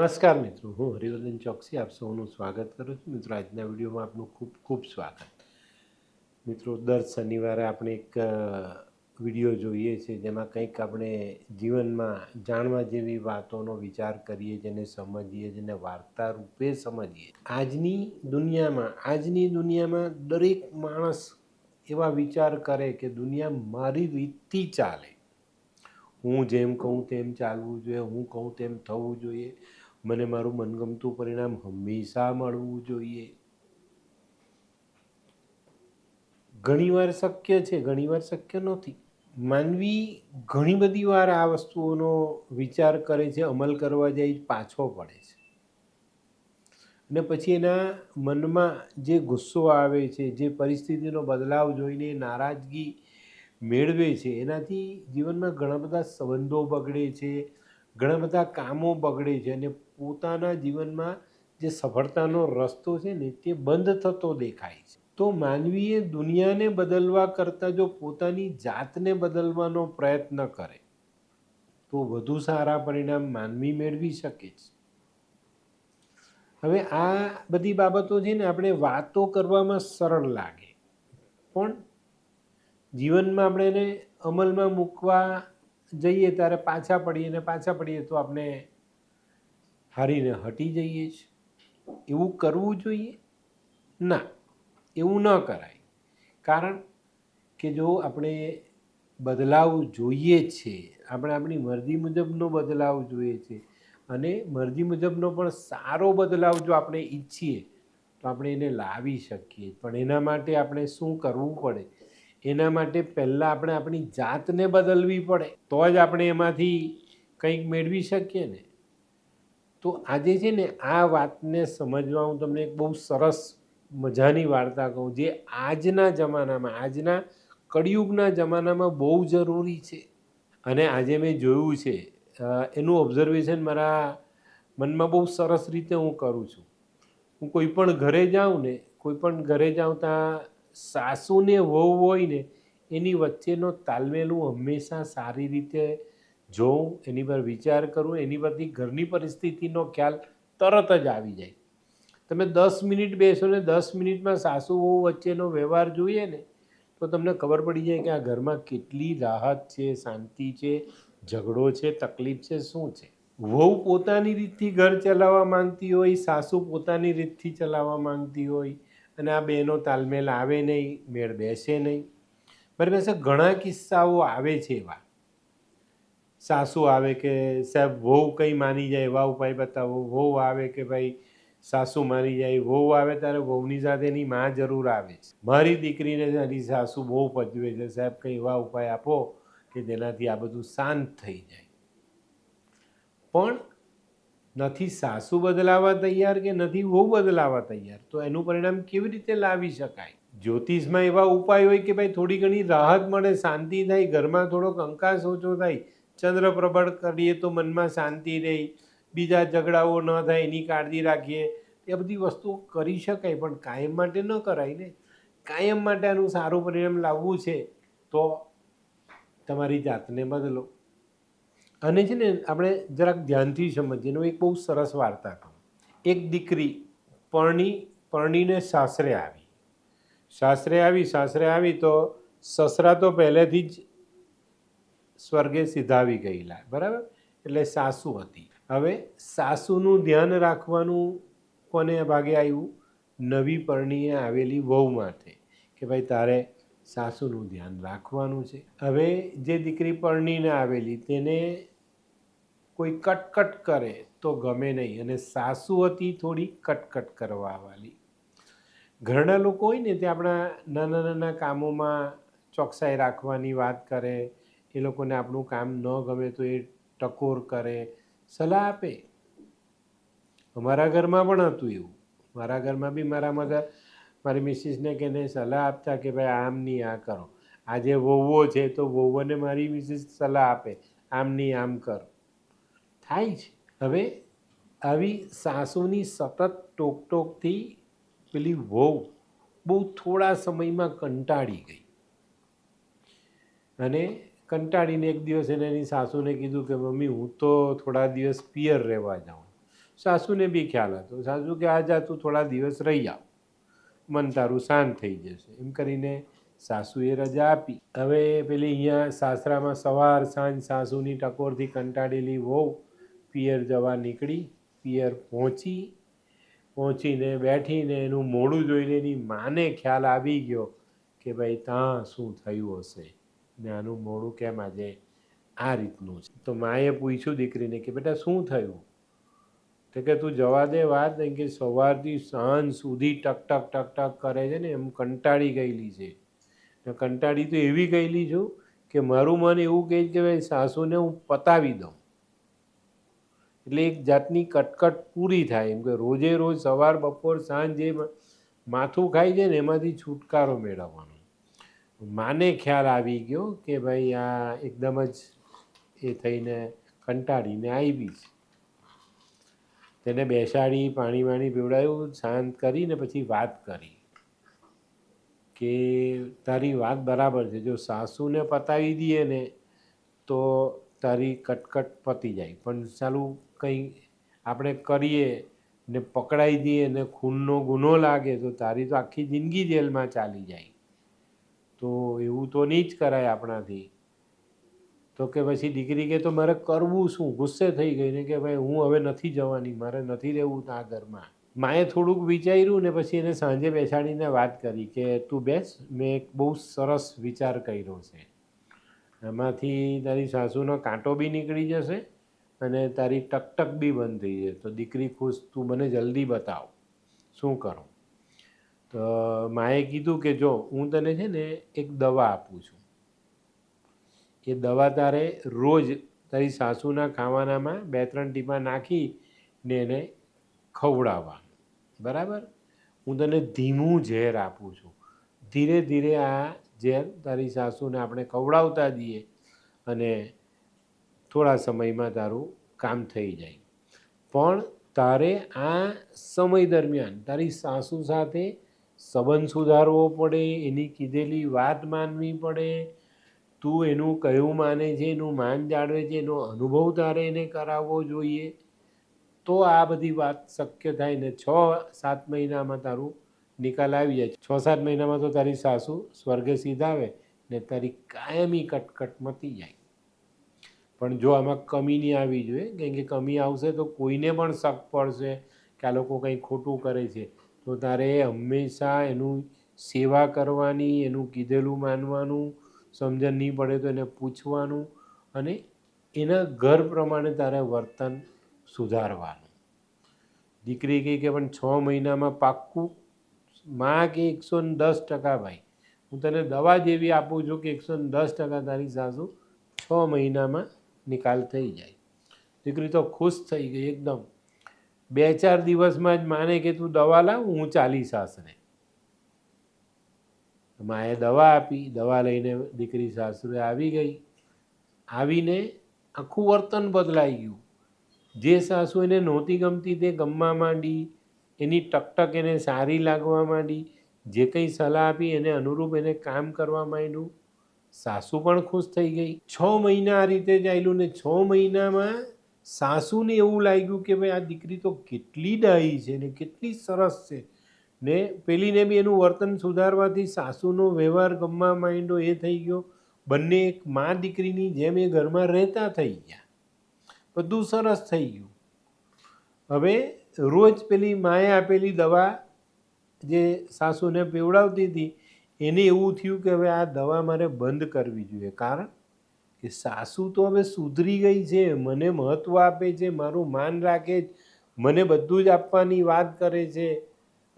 નમસ્કાર મિત્રો, હું હરિવર્ધન ચોકસી, આપ સૌનું સ્વાગત કરું છું. મિત્રો, આજના વિડીયોમાં આપનું ખૂબ ખૂબ સ્વાગત. મિત્રો, દર શનિવારે આપણે એક વીડિયો જોઈએ છે, જેમાં કંઈક આપણે જીવનમાં જાણવા જેવી વાતોનો વિચાર કરીએ, જેને સમજીએ, જેને વાર્તા રૂપે સમજીએ. આજની દુનિયામાં આજની દુનિયામાં દરેક માણસ એવા વિચાર કરે કે દુનિયા મારી રીતથી ચાલે. હું જેમ કહું તેમ ચાલવું જોઈએ, હું કહું તેમ થવું જોઈએ. મને મારું મનગમતું પરિણામ હંમેશા મળવું જોઈએ. ઘણીવાર શક્ય છે, ઘણીવાર શક્ય નથી. માનવી ઘણી બધી વાર આ વસ્તુઓનો વિચાર કરે છે, અમલ કરવા જાય પાછો પડે છે. અને પછી એના મનમાં જે ગુસ્સો આવે છે, જે પરિસ્થિતિનો બદલાવ જોઈને નારાજગી મેળવે છે, એનાથી જીવનમાં ઘણા બધા સંબંધો બગડે છે, ઘણા બધા કામો બગડે છે અને પોતાના જીવનમાં જે સફળતાનો રસ્તો છે ને તે બંધ થતો દેખાય છે. તો માનવીએ દુનિયાને બદલવા કરતાં જો પોતાની જાતને બદલવાનો પ્રયત્ન કરે, તો વધુ સારા પરિણામ માનવી મેળવી શકે છે. હવે આ બધી બાબતો છે ને આપણે વાતો કરવામાં સરળ લાગે. પણ જીવનમાં આપણે એને અમલમાં મૂકવા જઈએ, ત્યારે પાછા પડીએ ને પાછા પડીએ તો આપણે હારીને હટી જઈએ છીએ. એવું કરવું જોઈએ? ના, એવું ન કરાય. કારણ કે જો આપણે બદલાવ જોઈએ છે, આપણે આપણી મરજી મુજબનો બદલાવ જોઈએ છે અને મરજી મુજબનો પણ સારો બદલાવ જો આપણે ઈચ્છીએ, તો આપણે એને લાવી શકીએ. પણ એના માટે આપણે શું કરવું પડે? એના માટે પહેલાં આપણે આપણી જાતને બદલવી પડે. તો જ આપણે એમાંથી કંઈક મેળવી શકીએ ને. તો આજે છે ને આ વાતને સમજવા હું તમને એક બહુ સરસ મજાની વાર્તા કહું, જે આજના જમાનામાં, આજના કળિયુગના જમાનામાં બહુ જરૂરી છે. અને આજે મેં જોયું છે એનું ઓબ્ઝર્વેશન મારા મનમાં બહુ સરસ રીતે હું કરું છું. હું કોઈ પણ ઘરે જાઉં ને, કોઈ પણ ઘરે જાઉં ત્યાં સાસુને, વહુ હોય ને, એની વચ્ચેનો તાલમેલ હું હંમેશા સારી રીતે જોઉં એની પર વિચાર કરું, એની પરથી ઘરની પરિસ્થિતિનો ખ્યાલ તરત જ આવી જાય. તમે દસ મિનિટ બેસો ને દસ મિનિટમાં સાસુ વહુ વચ્ચેનો વ્યવહાર જોઈએ ને, તો તમને ખબર પડી જાય કે આ ઘરમાં કેટલી રાહત છે, શાંતિ છે, ઝઘડો છે, તકલીફ છે, શું છે? વહુ પોતાની રીતથી ઘર ચલાવવા માંગતી હોય, સાસુ પોતાની રીતથી ચલાવવા માંગતી હોય, અને આ બેનો તાલમેલ આવે નહીં, મેળ બેસે નહીં. પાસે ઘણા કિસ્સાઓ આવે છે એવા. સાસુ આવે કે સાહેબ, વહુ કંઈ માની જાય એવા ઉપાય બતાવો? વહુ આવે કે ભાઈ, સાસુ માની જાય? વહુ આવે ત્યારે વહુની સાથે એની માં જરૂર આવે છે. મારી દીકરીને એની સાસુ બહુ પજવે છે. સાહેબ, કંઈ એવા ઉપાય આપો કે જેનાથી આ બધું શાંત થઈ જાય. પણ નથી સાસુ બદલાવા તૈયાર કે નથી વહુ બદલાવા તૈયાર? તો એનું પરિણામ કેવી રીતે લાવી શકાય? જ્યોતિષમાં એવા ઉપાય હોય કે ભાઈ થોડી ઘણી રાહત મળે, શાંતિ થાય, ઘરમાં થોડોક અંકાશ ઓછો થાય ચંદ્ર પ્રબળ કરીએ તો મનમાં શાંતિ રહે, બીજા ઝઘડાઓ ન થાય, એની કાળજી રાખીએ. એ બધી વસ્તુઓ કરી શકાય, પણ કાયમ માટે ન કરાય ને. કાયમ માટે આનું સારું પરિણામ લાવવું છે, તો તમારી જાતને બદલો. અને છે ને, આપણે જરાક ધ્યાનથી સમજીએ એનો એક બહુ સરસ વાર્તા કહું. એક દીકરી પરણી, પરણીને સાસરે આવી. સાસરે આવી સાસરે આવી તો સસરા તો પહેલેથી જ સ્વર્ગે સિધાવી ગયેલા. બરાબર? એટલે સાસુ હતી. હવે સાસુનું ધ્યાન રાખવાનું કોને ભાગે આવ્યું? નવી પરણીએ આવેલી વહુ માટે કે ભાઈ તારે સાસુનું ધ્યાન રાખવાનું છે. હવે જે દીકરી પરણીને આવેલી તેને કોઈ કટકટ કરે તો ગમે નહીં. અને સાસુ હતી થોડી કટકટ કરવાવાળી ઘરના લોકો હોય ને તે આપણા નાના નાના કામોમાં ચોકસાઈ રાખવાની વાત કરે એ લોકોને આપણું કામ ન ગમે તો એ ટકોર કરે, સલાહ આપે. અમારા ઘરમાં પણ હતું એવું. મારા ઘરમાં બી મારા મધર મારી મિસિસને કે નહીં, સલાહ આપતા કે ભાઈ આમ નહીં આ કરો. આજે વહુઓ છે તો વહુઓને મારી મિસિસ સલાહ આપે, આમ નહીં આમ કર. થાય છે. હવે આવી સાસુની સતત ટોકટોકથી પેલી વહુ બહુ થોડા સમયમાં કંટાળી ગઈ. અને કંટાળીને એક દિવસ એને એની સાસુને કીધું કે, મમ્મી, હું તો થોડા દિવસ પિયર રહેવા જાઉં. સાસુને બી ખ્યાલ હતો. સાસુ કે આ જા તું થોડા દિવસ રહી આવ. મન તારું શાંત થઈ જશે. એમ કરીને સાસુએ રજા આપી. હવે પેલી અહીંયા સાસરામાં સવાર સાંજ સાસુની ટકોરથી કંટાળેલી વહુ પિયર જવા નીકળી. પિયર પહોંચી. પહોંચીને બેઠીને એનું મોડું જોઈને એની માને ખ્યાલ આવી ગયો કે, ભાઈ, ત્યાં શું થયું હશે? ને આનું મોડું કેમ આજે આ રીતનું છે? તો માએ પૂછ્યું દીકરીને કે બેટા શું થયું? તો કે તું જવા દે વાત નહીં કે સવારથી સાંજ સુધી ટક ટક ટક કરે છે ને, એમ કંટાળી ગયેલી છે. કંટાળી તો એવી ગયેલી છું કે મારું મન એવું કહે કે ભાઈ, સાસુને હું પતાવી દઉં. એટલે એક જાતની કટકટ પૂરી થાય. એમ કે રોજે રોજ સવાર, બપોર, સાંજ જે માથું ખાય છે ને, એમાંથી છુટકારો મેળવવાનો. માને ખ્યાલ આવી ગયો કે ભાઈ આ એકદમ જ એ થઈને કંટાળીને આવી છે. તેને બેસાડી, પાણી વાણી પીવડાવ્યું શાંત કરીને પછી વાત કરી કે તારી વાત બરાબર છે. જો સાસુને પતાવી દઈએ ને તો તારી કટકટ પતી જાય. પણ ચાલું કંઈ આપણે કરીએ ને પકડાઈ દઈએ ને ખૂનનો ગુનો લાગે તો તારી તો આખી જિંદગી જેલમાં ચાલી જાય. તો એવું તો નહીં જ કરાય આપણાથી. તો કે પછી દીકરી કે તો મારે કરવું શું? ગુસ્સે થઈ ગઈ ને કે ભાઈ હું હવે નથી જવાની, મારે નથી રહેવું આ ઘરમાં. માએ થોડુંક વિચાર્યું ને પછી એને સાંજે બેસાડીને વાત કરી કે તું બેસ, મેં એક બહુ સરસ વિચાર કર્યો છે. એમાંથી તારી સાસુનો કાંટો બી નીકળી જશે અને તારી ટકટક બી બંધ થઈ જશે. તો દીકરી ખુશ, તું મને જલ્દી બતાવ. શું કરું? તો માએ કીધું કે જો હું તને છે ને એક દવા આપું છું. એ દવા તારે રોજ તારી સાસુના ખાવાનામાં બે ત્રણ ટીપા નાખી ને એને ખવડાવવાનું. બરાબર? હું તને ધીમું ઝેર આપું છું. ધીરે ધીરે આ ઝેર તારી સાસુને આપણે ખવડાવતા જઈએ અને થોડા સમયમાં તારું કામ થઈ જાય. પણ તારે આ સમય દરમિયાન તારી સાસુ સાથે સંબંધ સુધારવો પડે, એની કીધેલી વાત માનવી પડે. તું એનું કયું માને છે, એનું માન જાળવે છે, એનો અનુભવ તારે એને કરાવવો જોઈએ. તો આ બધી વાત શક્ય થાય ને છ સાત મહિનામાં તારું નિકાલ આવી જાય. છ સાત મહિનામાં તો તારી સાસુ સ્વર્ગે સીધાવે ને તારી કાયમી કટકટ મતી જાય. પણ જો આમાં કમી નહીં આવી જોઈએ, કેમ કે કમી આવશે તો કોઈને પણ શક પડશે કે આ લોકો કંઈ ખોટું કરે છે. તો તારે હંમેશા એનું સેવા કરવાની, એનું કીધેલું માનવાનું, સમજણ નહીં પડે તો એને પૂછવાનું અને એના ઘર પ્રમાણે તારે વર્તન સુધારવાનું. દીકરી કહી કે, પણ છ મહિનામાં પાક્કું માં કે એકસો દસ ટકા ભાઈ. હું તને દવા જેવી આપું છું કે એકસો દસ ટકા તારી સાસુ છ મહિનામાં નિકાલ થઈ જાય. દીકરી તો ખુશ થઈ ગઈ એકદમ. બે ચાર દિવસમાં જ માને કે તું દવા લાવ, હું ચાલી સાસરે માએ દવા આપી, દવા લઈને દીકરી સાસરે આવી ગઈ. આવીને આખું વર્તન બદલાઈ ગયું. જે સાસુ એને નહોતી ગમતી તે ગમવા માંડી, એની ટકટક એને સારી લાગવા માંડી. જે કંઈ સલાહ આપી એને અનુરૂપ એને કામ કરવા માંડ્યું. સાસુ પણ ખુશ થઈ ગઈ. છ મહિના આ રીતે ચાલ્યું ને છ મહિનામાં સાસુને એવું લાગ્યું કે ભાઈ આ દીકરી તો કેટલી ડાહી છે ને કેટલી સરસ છે. ને પેલીને બી એનું વર્તન સુધારવાથી સાસુનો વ્યવહાર ગમવા માંડ્યો, એ થઈ ગયો. બંને એક મા દીકરીની જેમ એ ઘરમાં રહેતા થઈ ગયા. બધું સરસ થઈ ગયું. હવે રોજ પેલી માએ આપેલી દવા જે સાસુને પીવડાવતી હતી, એને એવું થયું કે હવે આ દવા મારે બંધ કરવી જોઈએ. કારણ કે સાસુ તો હવે સુધરી ગઈ છે, મને મહત્ત્વ આપે છે, મારું માન રાખે મને બધું જ આપવાની વાત કરે છે.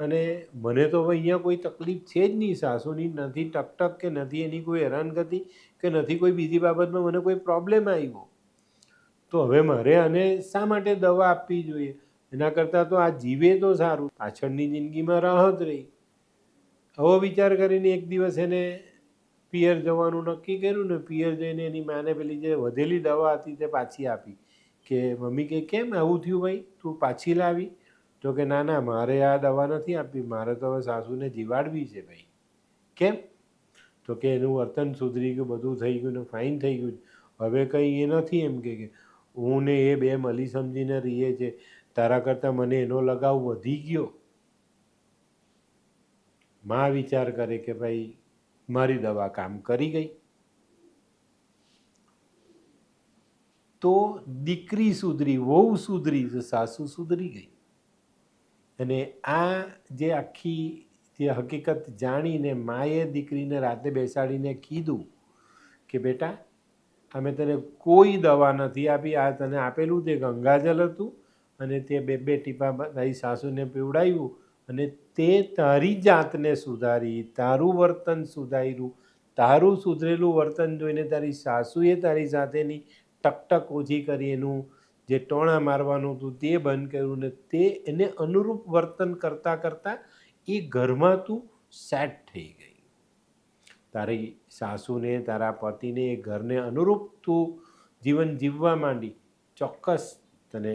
અને મને તો હવે અહીંયા કોઈ તકલીફ છે જ નહીં સાસુની, નથી ટકટક કે નથી એની કોઈ હેરાનગતિ કે નથી કોઈ બીજી બાબતમાં મને કોઈ પ્રોબ્લેમ આવ્યો. તો હવે મારે આને શા માટે દવા આપવી જોઈએ? એના કરતાં તો આ જીવે તો સારું. પાછળની જિંદગીમાં રાહત રહી. આવો વિચાર કરીને એક દિવસ એને પિયર જવાનું નક્કી કર્યું ને પિયર જઈને એની માને પેલી જે વધેલી દવા હતી તે પાછી આપી કે, મમ્મી કે, કેમ આવું થયું ભાઈ? તું પાછી લાવી. તો કે, ના ના, મારે આ દવા નથી આપી મારે તો હવે સાસુને જીવાડવી છે ભાઈ. કેમ? તો કે, એનું વર્તન સુધરી ગયું, બધું થઈ ગયું ને ફાઇન થઈ ગયું. હવે કંઈ એ નથી એમ કે હું ને એ બે મળી સમજીને રહીએ છે. તારા કરતાં મને એનો લગાવ વધી ગયો. માં વિચાર કરે કે, ભાઈ મારી દવા કામ કરી ગઈ. તો દીકરી સુધરી, વહુ સુધરી સાસુ સુધરી ગઈ. અને આ જે આખી જે હકીકત જાણીને માએ દીકરીને રાતે બેસાડીને કીધું કે, બેટા, અમે તને કોઈ દવા નથી આપી. આ તને આપેલું તે ગંગાજલ હતું અને તે બે બે ટીપા તારી સાસુને પીવડાવ્યું અને તે તારી જાતને સુધારી, તારું વર્તન સુધાર્યું. તારું સુધરેલું વર્તન જોઈને તારી સાસુએ તારી સાથેની ટકટક ઓછી કરી એનું જે ટોણા મારવાનું હતું તે બંધ કર્યું ને તે એને અનુરૂપ વર્તન કરતાં કરતાં એ ઘરમાં તું સેટ થઈ ગઈ. તારી સાસુને, તારા પતિને એ ઘરને અનુરૂપ તું જીવન જીવવા માંડી. ચોક્કસ તને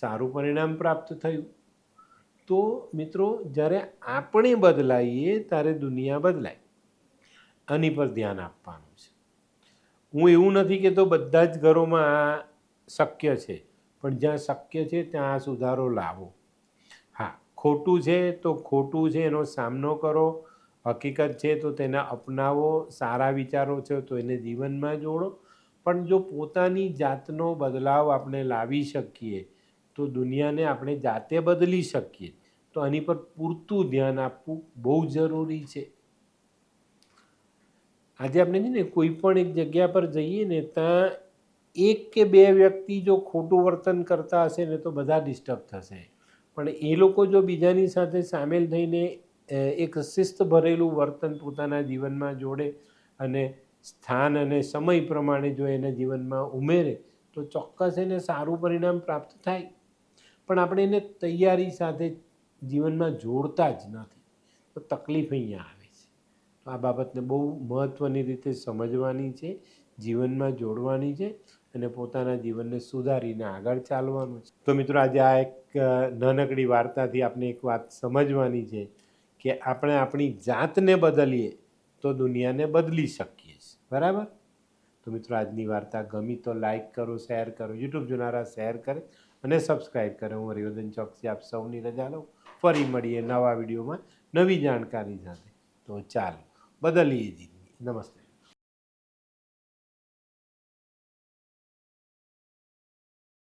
સારું પરિણામ પ્રાપ્ત થયું. તો મિત્રો, જ્યારે આપણે બદલાઈએ, ત્યારે દુનિયા બદલાય. આની પર ધ્યાન આપવાનું છે. હું એવું નથી કહેતો બધા જ ઘરોમાં આ શક્ય છે, પણ જ્યાં શક્ય છે, ત્યાં આ સુધારો લાવો. હા, ખોટું છે તો ખોટું છે, એનો સામનો કરો. હકીકત છે તો તેને અપનાવો. સારા વિચારો છે તો એને જીવનમાં જોડો. પણ જો પોતાની જાતનો બદલાવ આપણે લાવી શકીએ તો દુનિયાને આપણે જાતે બદલી શકીએ. તો આની પર પૂરતું ધ્યાન આપવું બહુ જરૂરી છે. આજે આપણે છે ને કોઈ પણ એક જગ્યા પર જઈએ ને ત્યાં એક કે બે વ્યક્તિ જો ખોટું વર્તન કરતા હશે ને તો બધા ડિસ્ટર્બ થશે. પણ એ લોકો જો બીજાની સાથે સામેલ થઈને એક શિસ્ત ભરેલું વર્તન પોતાના જીવનમાં જોડે અને સ્થાન અને સમય પ્રમાણે જો એના જીવનમાં ઉમેરે, તો ચોક્કસ એને સારું પરિણામ પ્રાપ્ત થાય. પણ આપણે એને તૈયારી સાથે જીવનમાં જોડતા જ નથી. તો તકલીફ અહીંયા આવે છે. તો આ બાબતને બહુ મહત્ત્વની રીતે સમજવાની છે, જીવનમાં જોડવાની છે અને પોતાના જીવનને સુધારીને આગળ ચાલવાનું છે. તો મિત્રો, આજે આ એક નાનકડી વાર્તાથી આપણે એક વાત સમજવાની છે કે આપણે આપણી જાતને બદલીએ તો દુનિયાને બદલી શકીએ છીએ. બરાબર? તો મિત્રો, આજની વાર્તા ગમી તો લાઈક કરો, શેર કરો, યુટ્યુબ જોનારા શેર કરે અને સબસ્ક્રાઈબ કરો. હું હરિવર્ધન ચોકસી આપ સૌની રજા લઉં. ફરી મળીએ નવા વિડીયોમાં નવી જાણકારી સાથે. તો ચાલો, બદલીએ જિંદગી નમસ્તે.